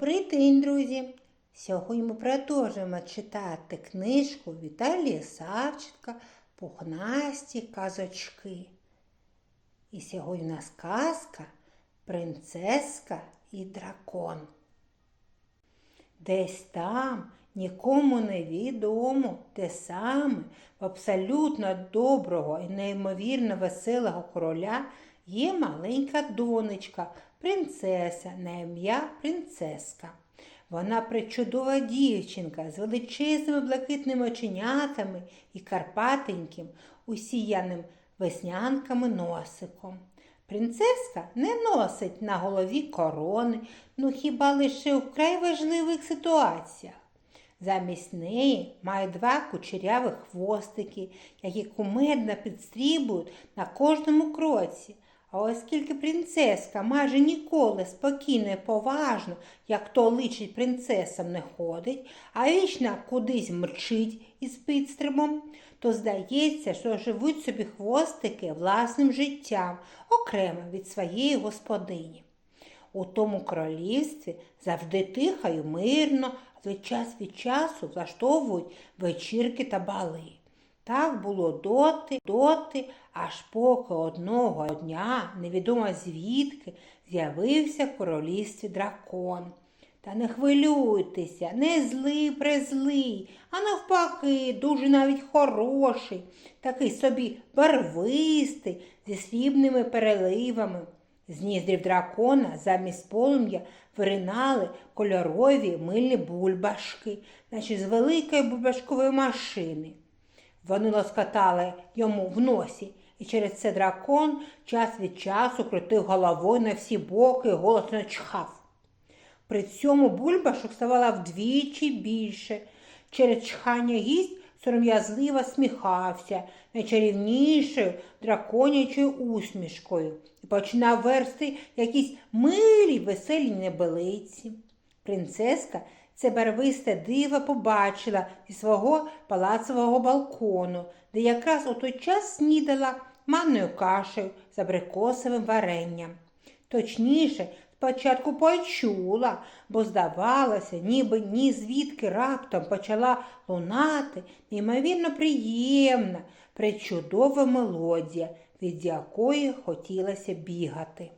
День, друзі! Сьогодні ми продовжуємо читати книжку Віталія Савченка Пухнасті казочки. І сьогодні у нас казка Принцеска і дракон. Десь там, нікому не відомо, де саме в абсолютно доброго і неймовірно веселого короля є маленька донечка, принцеса на ім'я принцеска. Вона причудова дівчинка з величезними блакитними оченятами і карпатеньким, усіяним веснянками носиком. Принцеска не носить на голові корони, ну хіба лише у вкрай важливих ситуаціях. Замість неї має два кучерявих хвостики, які кумедно підстрібують на кожному кроці. А оскільки принцеска майже ніколи спокійно і поважно, як то личить принцесам, не ходить, а вічно кудись мрчить із підстрибом, то здається, що живуть собі хвостики власним життям, окремо від своєї господині. У тому королівстві завжди тихо і мирно, але час від часу влаштовують вечірки та бали. Так було доти, доти, аж поки одного дня, невідомо звідки, з'явився в королівстві дракон. Та не хвилюйтеся, не злий призлий, а навпаки, дуже навіть хороший, такий собі барвистий, зі срібними переливами. З ніздрів дракона замість полум'я виринали кольорові мильні бульбашки, наче з великої бульбашкової машини. Вони лоскотали йому в носі, і через це дракон час від часу крутив головою на всі боки і голосно чхав. При цьому бульбашок ставало вдвічі більше. Через чхання гість сором'язливо сміхався найчарівнішою драконячою усмішкою і починав версти якісь милі веселі небелиці. Принцеска це барвисте диво побачила зі свого палацового балкону, де якраз у той час снідала манною кашею з абрикосовим варенням. Точніше, спочатку почула, бо здавалося, ніби ні звідки раптом почала лунати неймовірно приємна, причудова мелодія, від якої хотілося бігати.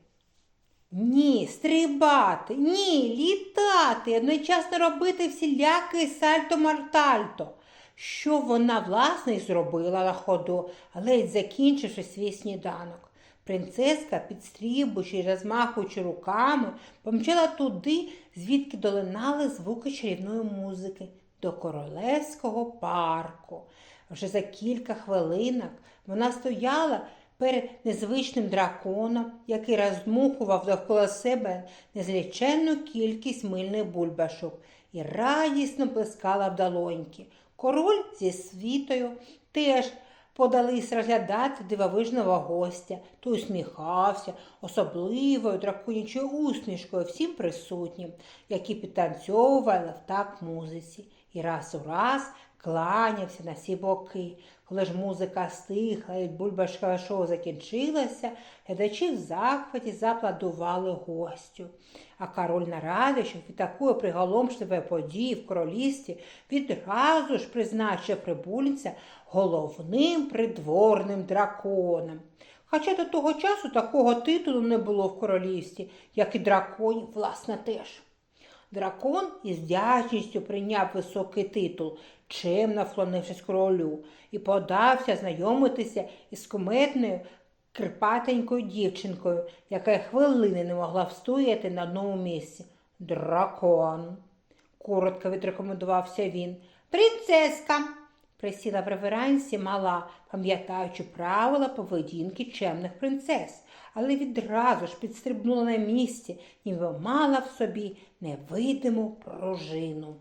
Ні, стрибати, ні, літати, одночасно робити всіляке сальто-мартальто. Що вона, власне, й зробила на ходу, ледь закінчивши свій сніданок. Принцеска, підстрібуючи й розмахуючи руками, помчала туди, звідки долинали звуки чарівної музики, до королевського парку. Вже за кілька хвилинок вона стояла перед незвичним драконом, який роздмухував довкола себе незліченну кількість мильних бульбашок і радісно блискала в долоньки. Король зі світою теж подались розглядати дивовижного гостя, той усміхався особливою драконячою усмішкою всім присутнім, які підтанцьовували в так музиці, і раз у раз кланявся на всі боки. Коли ж музика стихла і бульбашкове шоу закінчилося, глядачі в захваті заплодували гостю. А король на радощах від такої приголомшливої події в королівстві відразу ж призначив прибульця головним придворним драконом. Хоча до того часу такого титулу не було в королівстві, як і драконів, власне, теж. Дракон із вдячністю прийняв високий титул, чемно вклонившись королю, і подався знайомитися із куметною кирпатенькою дівчинкою, яка хвилини не могла встояти на одному місці. Дракон, коротко відрекомендувався він. Принцеска. Присіла в реверансі мала, пам'ятаючи правила поведінки чемних принцес, але відразу ж підстрибнула на місці, ніби мала в собі невидиму пружину.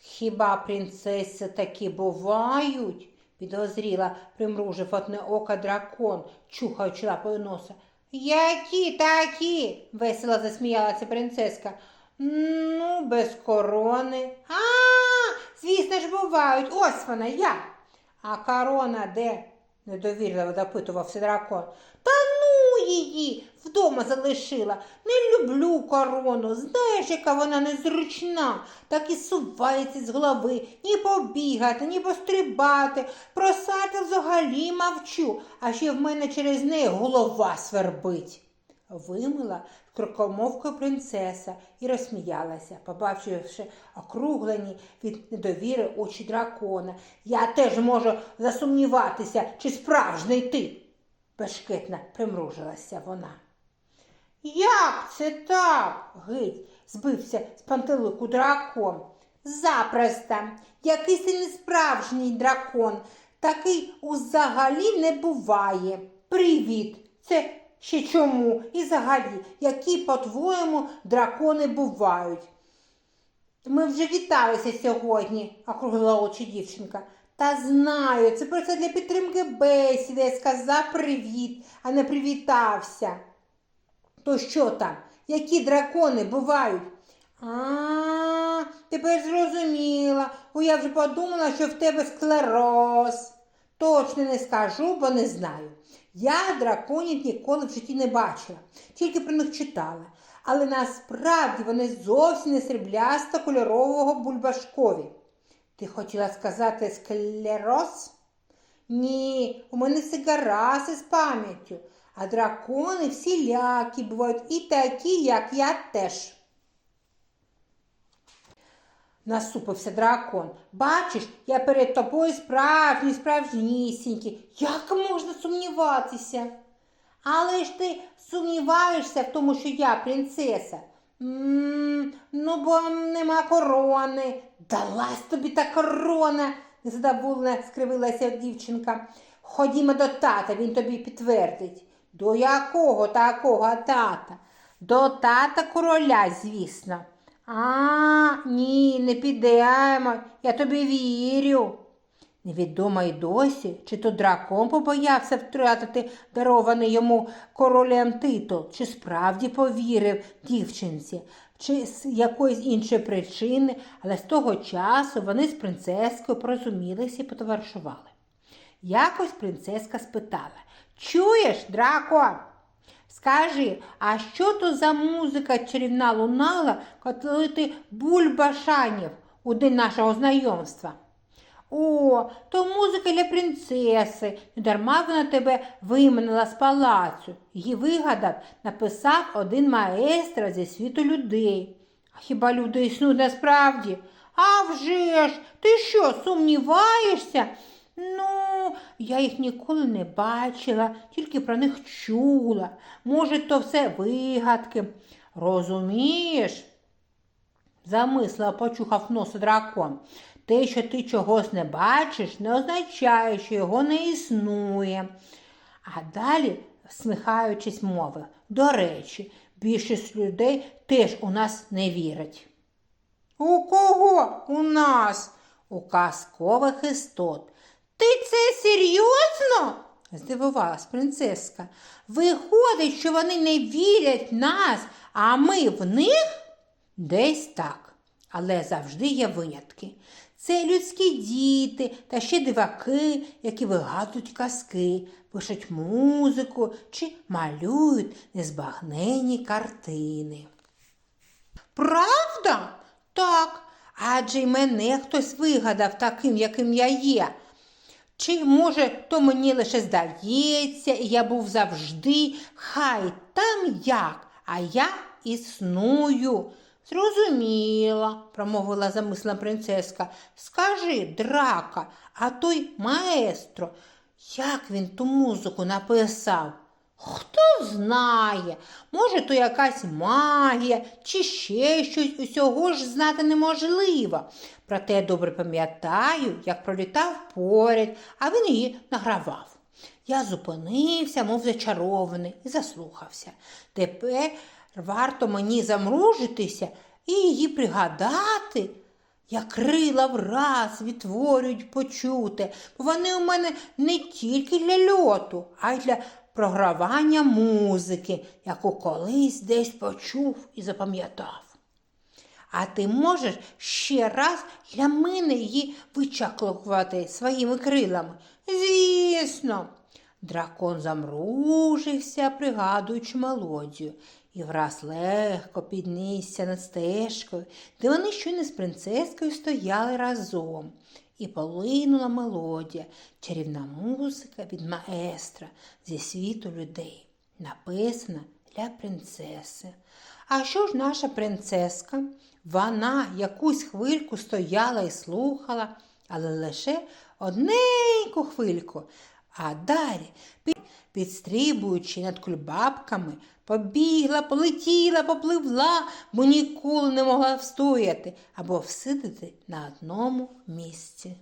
Хіба принцеси такі бувають? підозріла, примружив одне око дракон, чухаючи лапою носа. Які такі? весело засміялася принцеска. Ну, без корони. А, звісно ж, бувають. Ось вона я. А корона де? недовірливо допитувався дракон. Та ну її, вдома залишила. Не люблю корону. Знаєш, яка вона незручна, так і сувається з голови. Ні побігати, ні пострибати. Про сати взагалі мовчу, а ще в мене через неї голова свербить. Вимила крокомовкою принцеса і розсміялася, побачивши округлені від недовіри очі дракона. Я теж можу засумніватися, чи справжній ти. Бешкетно примружилася вона. Як це так? гить, збився з пантелику дракон. Запросто, якийсь ти несправжній дракон, такий узагалі не буває. Привіт! Це ще чому? І взагалі, які, по-твоєму, дракони бувають? Ми вже віталися сьогодні, округлила очі дівчинка. Та знаю, це просто для підтримки бесіди. Я сказав привіт, а не привітався. То що там? Які дракони бувають? А, тепер зрозуміла, бо я вже подумала, що в тебе склероз. Точно не скажу, бо не знаю. Я драконів ніколи в житті не бачила, тільки про них читала. Але насправді вони зовсім не сріблясто кольорового бульбашкові. Ти хотіла сказати склероз? Ні, у мене все гаразд із пам'яттю, а дракони всілякі бувають і такі, як я теж. Насупився дракон. Бачиш, я перед тобою справжній, справжнісінький. Як можна сумніватися? Але ж ти сумніваєшся в тому, що я принцеса. м ну, бо нема корони. Далась тобі та корона, незадоволена скривилася дівчинка. Ходімо до тата, він тобі підтвердить. До якого такого тата? До тата короля, звісно. А, ні, не підемо, я тобі вірю. Невідомо й досі, чи то дракон побоявся втратити дарований йому королем титул, чи справді повірив дівчинці, чи з якоїсь іншої причини, але з того часу вони з принцескою порозумілися і потоваришували. Якось принцеска спитала Чуєш, дракон? Скажи, а що то за музика чарівна лунала, коли ти бульбашанів у день нашого знайомства? О, то музика для принцеси. Недарма вона тебе виманила з палацу. Її вигадав, написав один маестро зі світу людей. А хіба люди існують насправді? А вже ж, ти що, сумніваєшся? Ну, я їх ніколи не бачила, тільки про них чула. Може, то все вигадки. Розумієш? Замислено почухав носа дракон. Те, що ти чогось не бачиш, не означає, що його не існує. А далі, сміхаючись, мовив, до речі, більшість людей теж у нас не вірять. У кого у нас? У казкових істот. Ти це серйозно? здивувалась принцеска. Виходить, що вони не вірять в нас, а ми в них? Десь так, але завжди є винятки. Це людські діти та ще диваки, які вигадують казки, пишуть музику чи малюють незбагненні картини. Правда? Так, адже й мене хтось вигадав таким, яким я є. Чи, може, то мені лише здається, і я був завжди, хай там як, а я існую. Зрозуміла, промовила замислена принцеска. Скажи, драка, а той маестро, як він ту музику написав? Хто знає, може, то якась магія чи ще щось усього ж знати неможливо. Проте я добре пам'ятаю, як пролітав поряд, а він її награвав. Я зупинився, мов зачарований, і заслухався. Тепер варто мені замружитися і її пригадати. Як крила враз відтворюють почуте, бо вони у мене не тільки для льоту, а й для програвання музики, яку колись десь почув і запам'ятав. А ти можеш ще раз для мене її вичаклувати своїми крилами? Звісно. Дракон замружився, пригадуючи мелодію, і враз легко піднісся над стежкою, де вони щойно з принцескою стояли разом. І полинула мелодія, чарівна музика від маестра зі світу людей, написана для принцеси. А що ж наша принцеска? Вона якусь хвильку стояла і слухала, але лише одненьку хвильку. А далі, підстрибуючи над кульбабками, побігла, полетіла, попливла, бо ніколи не могла встояти або всидити на одному місці.